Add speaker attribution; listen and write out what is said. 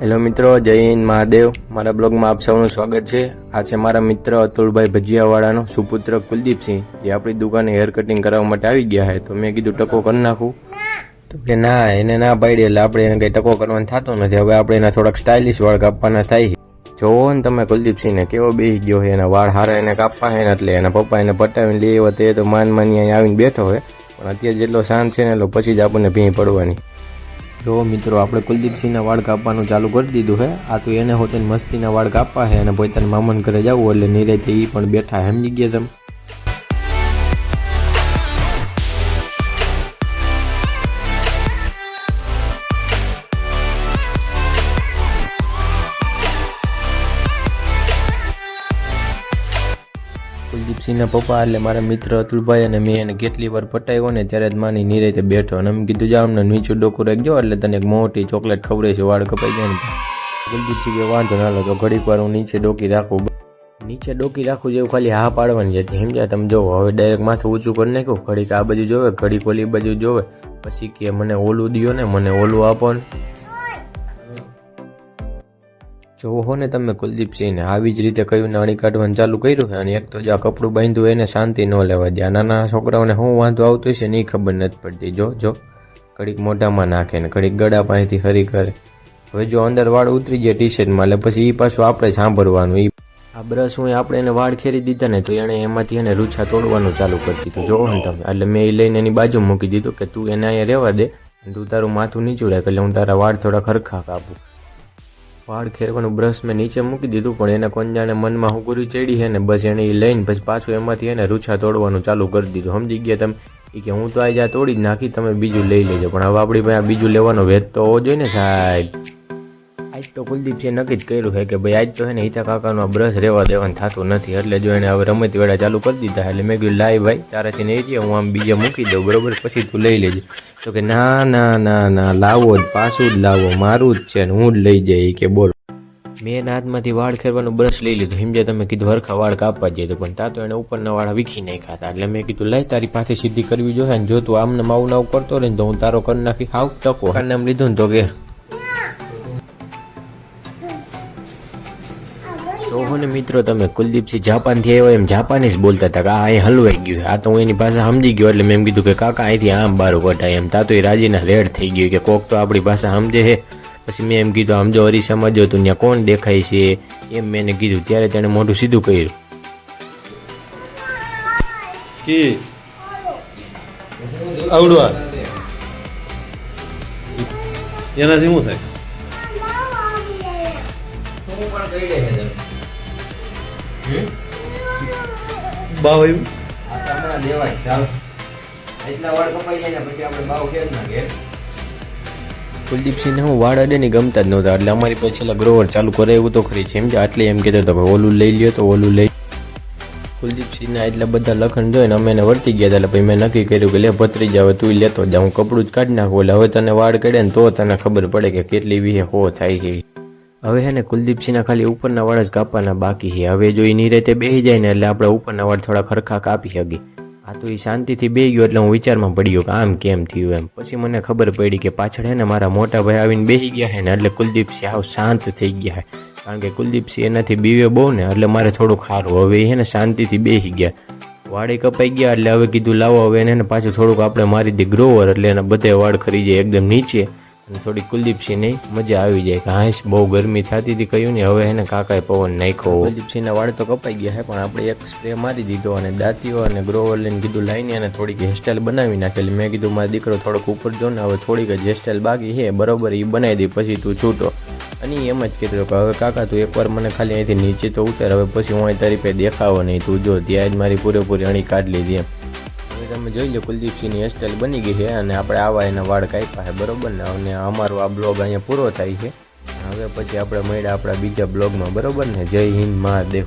Speaker 1: Hello મિત્રો, જય હિન્દ મહાદેવ. મારા બ્લોગમાં આપ સૌનું સ્વાગત છે. આ છે મારા મિત્ર અતુલભાઈ ભજીયાવાળાનો સુપુત્ર કુલદીપસિંહ, જે આપણી દુકાને હેર કટિંગ કરાવવા માટે આવી ગયા છે. તો મેં કીધું ટકો કરી નાખું. તો કે ના, એને ના પાડી એટલે આપણે એને કંઈ ટકો કરવાનું થતો નથી. હવે આપણે એના થોડાક સ્ટાઇલિશ વાળ કાપવાના થાય. જોવો ને તમે કુલદીપસિંહને, કેવો બેસી ગયો છે. એના વાળ હારા એને કાપવા છે ને એટલે એના પપ્પા એને પટાવીને લઈ આવ્યા તે તો માન માની અહીંયા આવીને બેઠો હોય પણ અત્યારે જેટલો શાંત છે ને એટલો પછી જ આપણને ભીં પડવાની. જો મિત્રો, આપણે કુલદીપસિંહના વાળ કાપવાનું ચાલુ કરી દીધું છે આ તો એને હોતે મસ્તીના વાળ કાપવા છે અને પોતાના મામન ઘરે જવું એટલે નિરાતે એ પણ બેઠા. સમજી ગયા તમે કુલદીપસિંહના પપ્પા એટલે મારા મિત્ર અતુલભાઈ અને મેં એને કેટલી વાર પટાવ્યો ને ત્યારે જ માની નિરાતે બેઠો અને એમ કીધું, જાઓ અમને નીચું ડોકું રાખજો એટલે તને એક મોટી ચોકલેટ ખવડાવીશ વાળ કપાઈ જાય ને. કુલદીપસિંહ કે વાંધો ના તો ઘડીક વાર હું નીચે ડોકી રાખું. નીચે ડોકી રાખું જેવું ખાલી હા પાડવાની હતી, સમજ્યા? તમે જોવો હવે ડાયરેક્ટ માથું ઊંચું કરી નાખ્યું, ઘડીક આ બાજુ જોવે, ઘડીક ઓલી બાજુ જોવે, પછી કે, મને ઓલું દિયો ને, મને ઓલું આપો ને. જોવો ને તમે કુલદીપસિંહને આવી જ રીતે કયું નાણી કાઢવાનું ચાલુ કર્યું અને એક તો જ્યાં કપડું બાંધ્યું એને શાંતિ ન લેવા દે. આ નાના છોકરાઓને શું વાંધો આવતો હશે ને એ ખબર નથી પડતી. જો જો. ઘડીક મોઢામાં નાખે ને ઘડીક ગળા પાસેથી હરી કરે. હવે જો અંદર વાળ ઉતરી જાય ટી શર્ટમાં એટલે પછી એ પાછું આપણે સાંભળવાનું. એ આ બ્રશ હું આપણે એને વાળ ખેરી દીધા ને તો એણે એમાંથી એને રૂછા તોડવાનું ચાલુ કરી દીધું. જોવો ને તમે. એટલે મેં એ લઈને એની બાજુ મૂકી દીધું કે તું એને અહીંયા રહેવા દે. તું તારું માથું નીચું રાખ, એટલે હું તારા વાળ થોડા ખરખા કાપું. વાળ ખેરવાનું બ્રશ મેં નીચે મૂકી દીધું, પણ એને કોણ જાણે મનમાં હું ગુરુ ચડી છે ને બસ એને લઈને પછી પાછું એમાંથી એને રૂછા તોડવાનું ચાલુ કરી દીધું. સમજી ગયા તમે? એ કે હું તો આ જા તોડી જ નાખી, તમે બીજું લઈ લેજો. પણ હવે આપણી પાસે બીજું લેવાનો વેદ તો હોવો જોઈએ ને સાહેબ. આજ તો કુલદીપસિંહ નક્કી જ કર્યું છે કે ભાઈ આજ તો હે ને હિતા કાકાનો બ્રશ રહેવા દેવાનું થતું નથી. એટલે જો એને હવે રમત વેળા ચાલુ કરી દીધા એટલે મેં કીધું, લાય ભાઈ તારાથી નહીં જઈએ હું આમ બીજા મૂકી દઉં, બરોબર? પછી તું લઈ લેજે. તો કે, ના ના ના ના, લાવો જ, પાછું જ લાવો, મારું જ છે ને હું જ લઈ જઈ કે, બોલ. મેં હાથમાંથી વાળ ખેરવાનું બ્રશ લઈ લીધું. સમજ્યા તમે કીધું, હરખા વાળ કાપવા જઈએ તો પણ તા તો એને ઉપરના વાળ વીખી નહીં ખાતા એટલે મેં કીધું લઈ તારી પાસે સીધી કરવી જોઈએ ને જો તું આમને માવું નાવું કરતો રહે તો હું તારો કરી નાખી, હાવ ટકો. નામ લીધું ને તો કે જોહો ને મિત્રો તમે કુલદીપસિંહ જાપાનથી આવ્યો એમ જાપાનીઝ બોલતા હતા કે આ અહીં હલવાઈ ગયું આ તો હું એની ભાષા સમજી ગયો એટલે મેં એમ કીધું કે કાકા અહીંથી આમ બારું કટાય એમ. તા તો એ રાજીના રેડ થઈ ગયું કે કોક તો આપણી ભાષા સમજે છે. પછી મેં એમ કીધું સમજો હરી સમજો તું ત્યાં કોણ દેખાય છે? એમ મેં એને કીધું. ત્યારે તેણે મોઢું સીધું કર્યું.
Speaker 2: કે? આવડવા. એનાથી શું થાય? બાવ આવ્યું?
Speaker 1: કુલદીપસિંહને હું વાળ અડે ને ગમતા જ નહોતા એટલે અમારી પાસે છેલ્લા ગ્રોવર ચાલુ કરે એવું તો ખરી છે એમ કે આટલે એમ કહેતો હતો ઓલું લઈ લ્યો તો ઓલું લઈ કુલદીપસિંહના એટલા બધા લખણ જોઈને અમે એને વર્તી ગયા હતા એટલે પછી મેં નક્કી કર્યું કે લે ભત્રી જાવ તું લેતો જા હું કપડું જ કાઢી નાખું એટલે હવે તને વાળ કડે ને તો તને ખબર પડે કે કેટલી વિહે હો થાય છે. હવે હે ને કુલદીપસિંહના ખાલી ઉપરના વાળ જ કાપવાના બાકી છે. હવે જો એ નિરાતે બેસી જાય ને એટલે આપણે ઉપરના વાળ થોડા ખરખા કાપી શકીએ આ તો એ શાંતિથી બે ગયો એટલે હું વિચારમાં પડી કે આમ કેમ થયું એમ. પછી મને ખબર પડી કે પાછળ હે ને મારા મોટા ભાઈ આવીને બેસી ગયા છે ને એટલે કુલદીપસિંહ આવ શાંત થઈ ગયા છે કારણ કે કુલદીપસિંહ એનાથી બીવે બહુ ને એટલે મારે થોડું ખારું હવે એ ને શાંતિથી બેસી ગયા. વાળી કપાઈ ગયા એટલે હવે કીધું લાવો હવે એને પાછું થોડુંક આપણે મારી દી ગ્રોવર એટલે એના બધે વાળ ખરી જાય એકદમ નીચે. અને થોડી કુલદીપસિંહની મજા આવી જાય કે હાશ બહુ ગરમી થતી હતી, કહ્યું ને, હવે એને કાકાએ પવન નાખ્યો કુલદીપસિંહના વાળ તો કપાઈ ગયા છે પણ આપણે એક સ્પ્રે મારી દીધો અને દાંતીઓ અને ગ્રોવર લઈને કીધું લાઈને અને થોડીક હેરસ્ટાઈલ બનાવી નાખેલી. મેં કીધું, મારો દીકરો થોડોક ઉપર જો ને, હવે થોડીક જ હેરસ્ટાઈલ બાકી છે. બરોબર એ બનાવી દે, પછી તું છૂટો. અને એમ જ કીધું કે, હવે કાકા, તું એકવાર મને ખાલી અહીંથી નીચે તો ઉતાર, હવે પછી હું અહીં તારી પે દેખાવો નહીં. તું જો, ત્યાં જ મારી પૂરેપૂરી અણી કાઢી લીધી એમ. હવે તમે જોઈ લો કુલદીપસિંહની હેરસ્ટાઈલ બની ગઈ છે અને આપણે આવા એના વાળ કાપ્યા છે, બરોબર ને? અને અમારો આ બ્લોગ અહીંયા પૂરો થાય છે. હવે પછી આપણે મળ્યા આપણા બીજા બ્લોગમાં, બરોબર ને? જય હિન્દ, મહાદેવ.